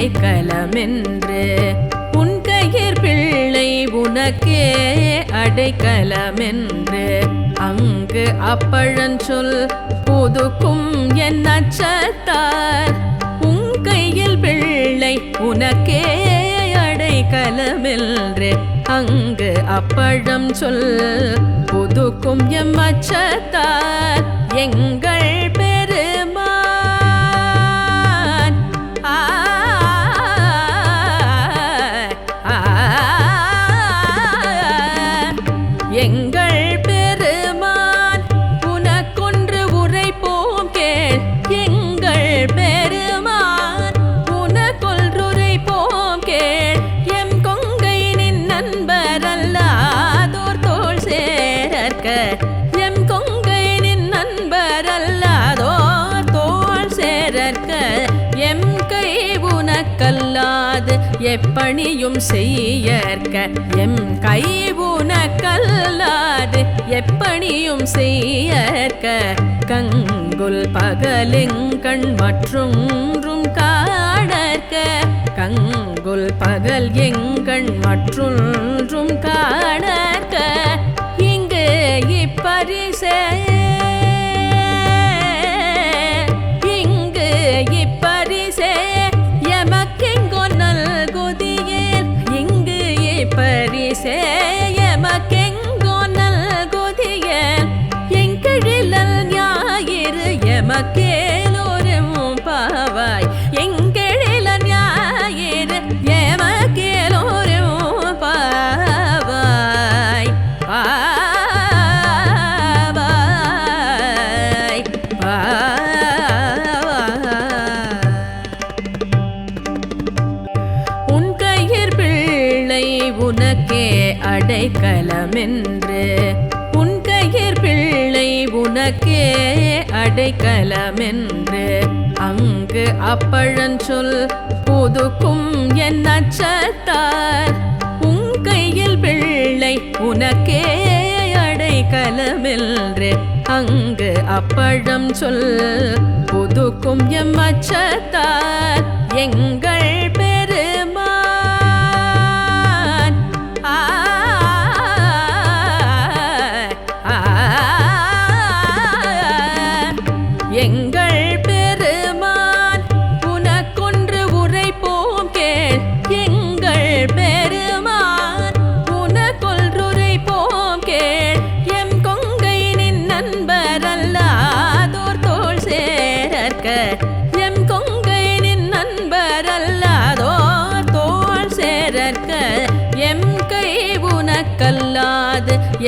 அடைக்கலமென்று. உன் கையர் பிள்ளை உனக்கே அடைக்கலமென்று. அங்கு அப்பழஞ்சொல் புதுக்கும் என் நச்சத்தார் உன் கையில் பிள்ளை உனக்கே அடைக்கலமென்று. அங்கு அப்பழம் சொல் புதுக்கும் எம் அச்சத்தார் எங்கள் உனக்கல்லாது எப்பணியும் செய்யற்க எம் கை உனக்கல்லாது எப்பணியும் செய்யற்க. கங்குல் பகலெங்கண் மற்றொன்றும் காணற்க கங்குல் பகல் எங்கண் மற்றொன்றும் காணற்க. இங்கு இப்பரிசே அடைக்கலமென்று அங்கு அப்பழஞ்சொல் புதுக்கும் என் நச்சத்தார் உன் கையில் பிள்ளை உனக்கே அடைக்கலமென்று அங்கு அப்பழம் சொல் புதுக்கும் எம் அச்சத்தார் எங்கள்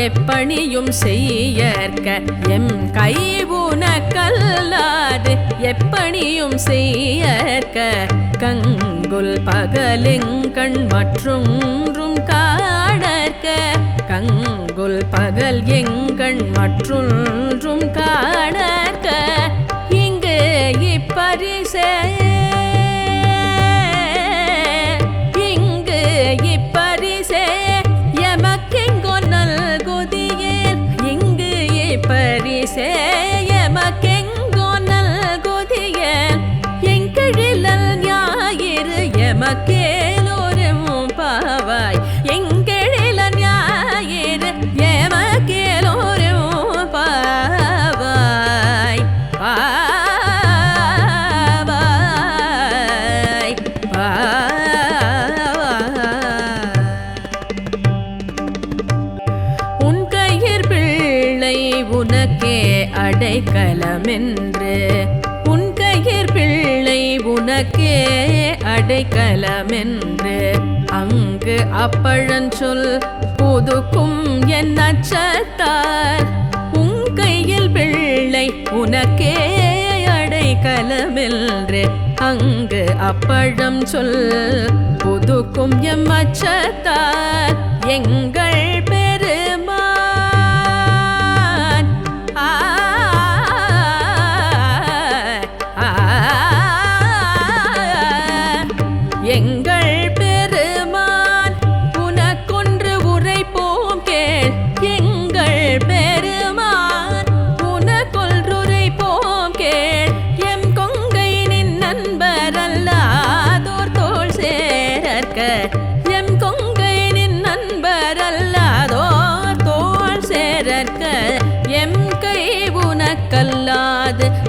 எப்பணியும் செய்யற்க எம் கை உனக்கல்லாது எப்பணியும் செய்யற்க. கங்குல் பகலெங்கண் மற்றொன்றும் காணற்க கங்குல் பகல் எங்கண் மற்றொன்றும் காணற்க. இங்கு இப்பரிசே அடைக்கலமென்று உன் கையிற் பிள்ளை உனக்கே அடைக்கலமென்று அங்கு அப்பழஞ்சொல் புதுக்கும் என் நச்சத்தார் உன் கையில் பிள்ளை உனக்கே அடைக்கலமென்று அங்கு அப்பழம் சொல் புதுக்கும் எம் அச்சத்தார் எங்கள்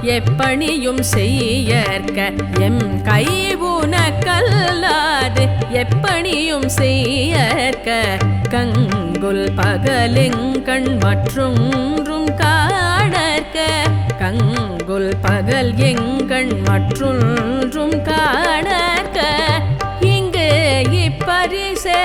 எப்பணியும் செய்யற்க எம் கை உனக்கல்லாது எப்பணியும் செய்யற்க. கங்குல் பகலெங்கண் மற்றொன்றும் காணற்க. கங்குல் பகல் எங்கண் மற்றொன்றும் காணற்க. இங்கு இப்பரிசே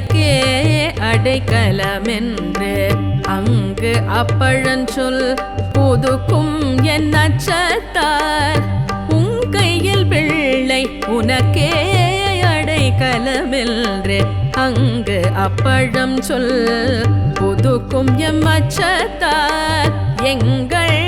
உனக்கே அடைக்கலமென்று அங்கு அப்பழஞ்சொல் புதுக்கும் என் நச்சத்தார் உன் கையில் பிள்ளை உனக்கே அடைக்கலமென்று அங்கு அப்பழம் சொல் புதுக்கும் எம் அச்சத்தார் எங்கள்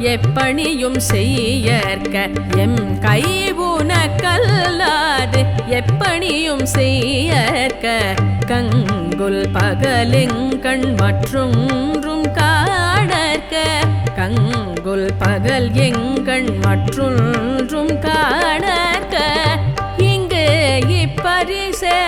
எப்பணியும் செய்யற்க எம் கை உனக்கல்லாது எப்பணியும் செய்யற்க. கங்குல் பகலெங்கண் மற்றொன்றும் காணற்க. கங்குல் பகல் எங்கண் மற்றொன்றும் காணற்க. இங்கு இப்பரிசே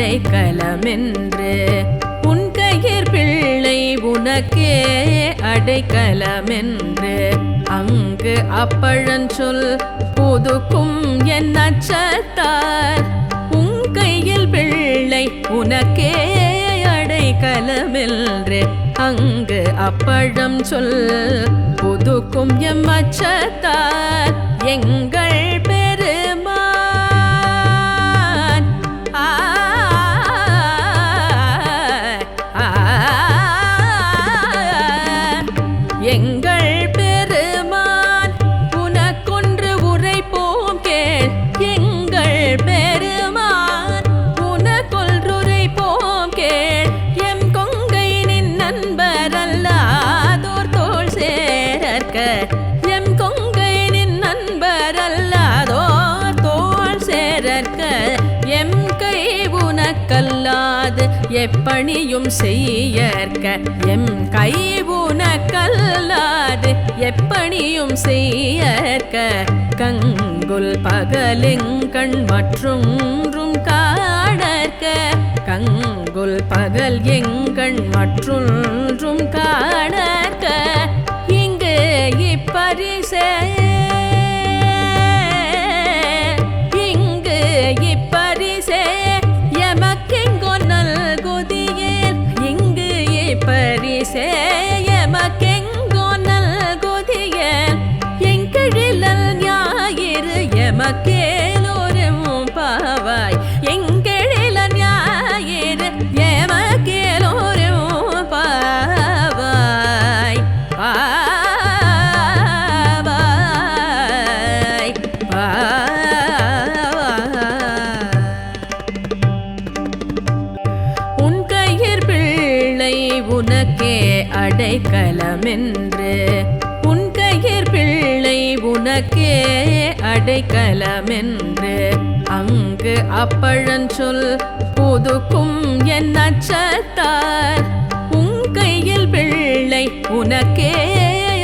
அடைக்கலமென்று. உன் கையிற் பிள்ளை உனக்கே அடைக்கலமென்று. அங்கு அப்பழஞ்சொல் புதுக்கும் என் நச்சத்தார் உன் கையில் பிள்ளை உனக்கே அடைக்கலமென்று. அங்கு அப்பழம் சொல் புதுக்கும் எம் அச்சத்தார் எங்கள் எங்கள் எப்பணியும் செய்யற்க எம் கை உனக்கல்லாது எப்பணியும் செய்யற்க. கங்குல் பகலெங்கண் மற்றொன்றும் காணற்க கங்குல் பகல் எங்கண் மற்றொன்றும் காணற்க. இங்கு இப்பரிசே அடைக்கலமென்று. உன் கையர் பிள்ளை உனக்கே அடைக்கலமென்று. அங்கு அப்பழஞ்சொல் புதுக்கும் என் நச்சத்தார் உன் கையில் பிள்ளை உனக்கே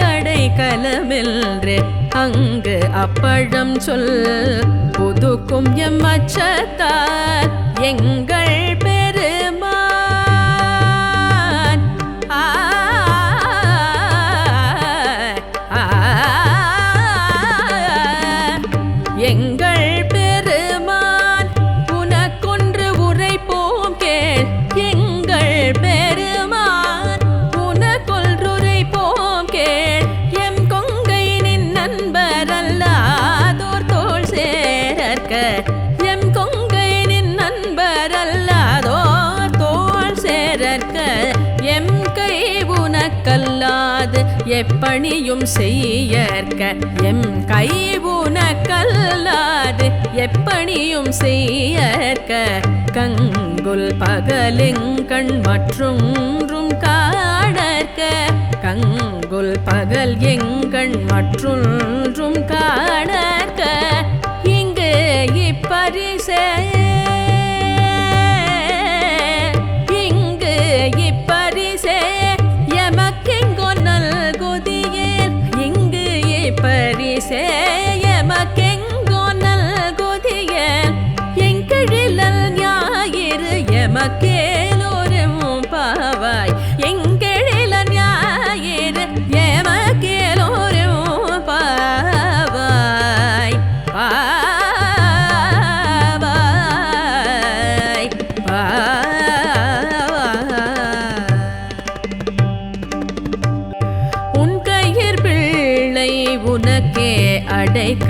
அடைக்கலமென்று. அங்கு அப்பழம் சொல் புதுக்கும் எம் அச்சத்தார் எங்கள் எப்பணியும் செய்யற்க எம் கை உனக்கல்லாது எப்பணியும் செய்யற்க. கங்குல் பகலெங்கண் மற்றொன்றும் காணற்க கங்குல் பகல் எங்கண் மற்றொன்றும் காணற்க. இங்கு இப்பரிசே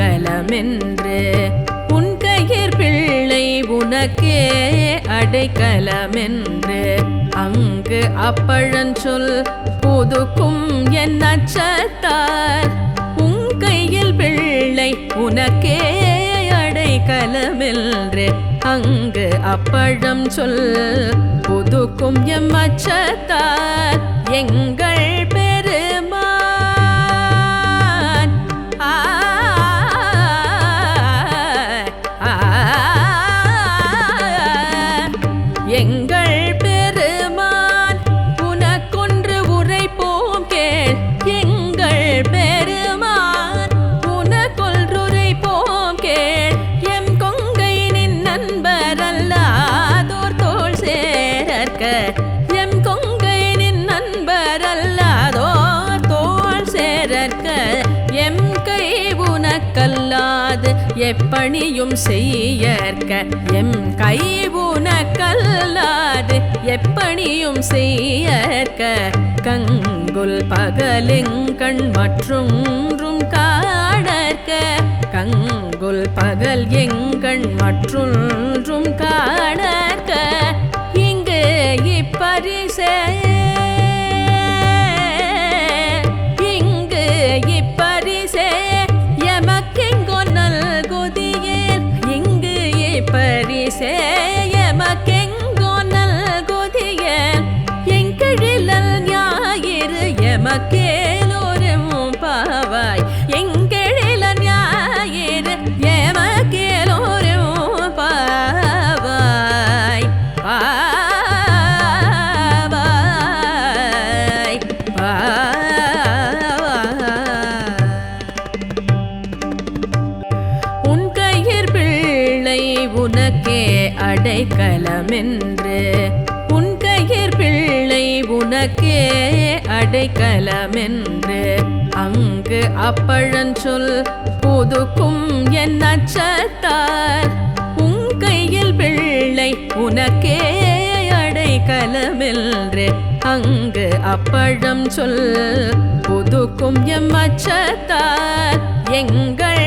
அடைக்கலமென்று உன் கையிற் பிள்ளை உனக்கே அடைக்கலமென்று. அங்கு அப்பழஞ்சொல் புதுக்கும் என் நச்சத்தார் உன் கையில் பிள்ளை உனக்கே அடைக்கலமென்று. அங்கு அப்பழம் சொல் புதுக்கும் எம் அச்சத்தார் எங்க எப்பணியும் செய்யற்க எம் கை உனக்கல்லாது எப்பணியும் செய்யற்க. கங்குல் பகலெங்கண் மற்றொன்றும் காணற்க. கங்குல் பகல் எங்கண் மற்றொன்றும் காணற்க. இங்கு இப்பரிசே எமக்கெங்கோ நல்குதியேல் எங்கழிலல் ஞாயிறு எமக்கே அடைக்கலமென்று அங்கு அப்பழஞ்சொல் புதுக்கும் என் நச்சத்தார் உன் கையில் பிள்ளை உனக்கே அடைக்கலமென்று அங்கு அப்பழம் சொல் புதுக்கும் எம் அச்சத்தார் எங்கள்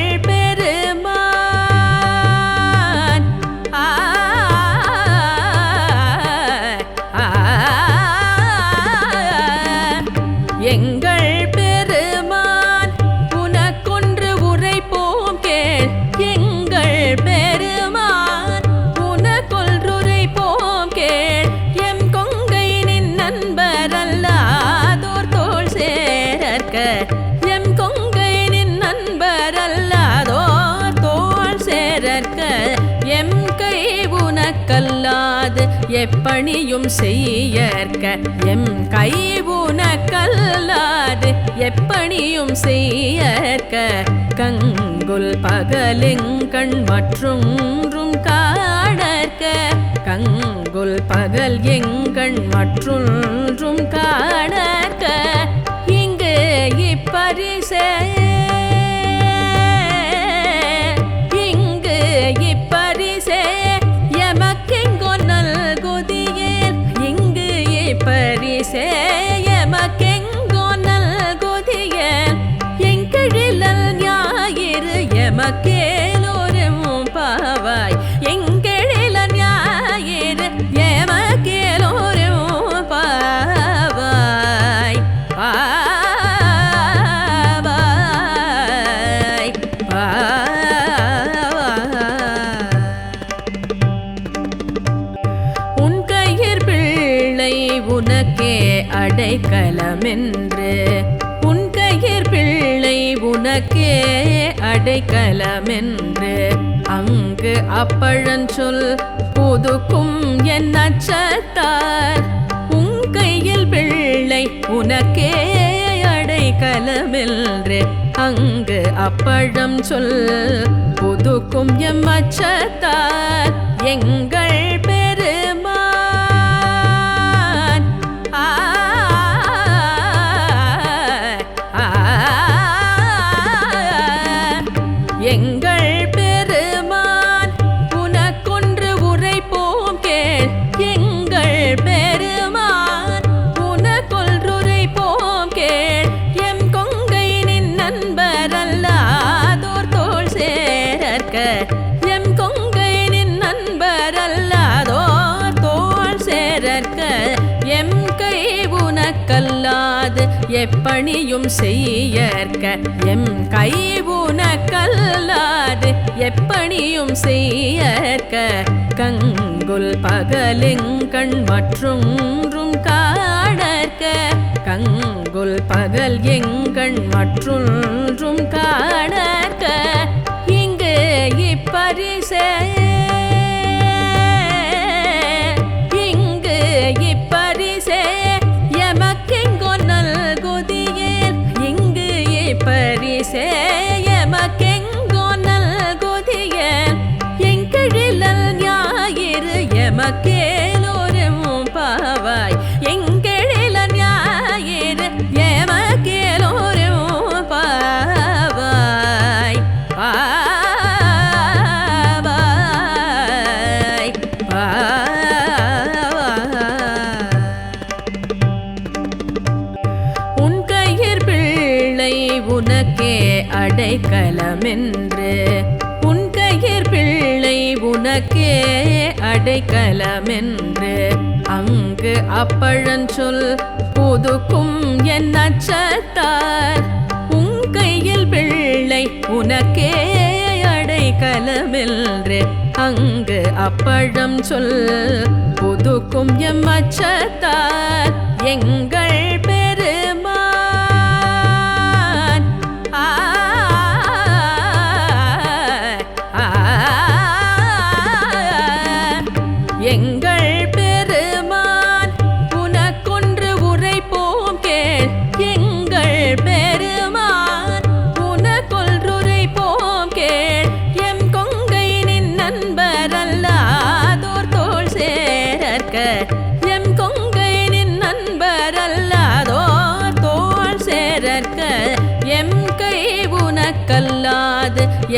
உனக்கல்லாது எப்பணியும் செய்யற்க. எம் கை உனக்கல்லாது எப்பணியும் செய்யற்க. கங்குல் பகலெங்கண் மற்றொன்றும் காணற்க. கங்குல் பகல் எங்கண் மற்றொன்றும் காணற்க. இங்கு இப்பரிசே que என்று அங்கு அப்பழஞ்சொல் புதுக்கும் என் நச்சத்தார் உன் கையில் பிள்ளை உனக்கே அடைக்கலமென்று அங்கு அப்பழம் சொல் புதுக்கும் எம் அச்சத்தார் எங்கள் உனக்கல்லாது எப்பணியும் செய்யற்க எம் கை உனக்கல்லாது எப்பணியும் செய்யற்க. கங்குல் பகலெங்கண் மற்றொன்றும் காணற்க கங்குல் பகல் எங்கண் மற்றொன்றும் காணற்க. இங்கு இப்பரிசே அடைக்கலமென்று அங்கு அப்பழஞ்சொல் புதுக்கும் என் நச்சத்தார் உன் கையில் பிள்ளை உனக்கே அடைக்கலமென்று அங்கு அப்பழம் சொல் புதுக்கும் எம் அச்சத்தார் எங்கள்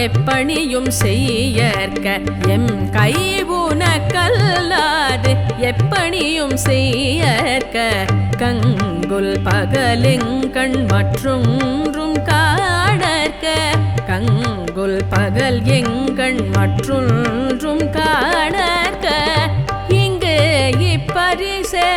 எப்பணியும் செய்யற்க எம் கை உனக்கல்லாது எப்பணியும் செய்யற்க. கங்குல் பகலெங்கண் மற்றொன்றும் காணற்க கங்குல் பகல் எங்கண் மற்றொன்றும் காணற்க. இங்கு இப்பரிசே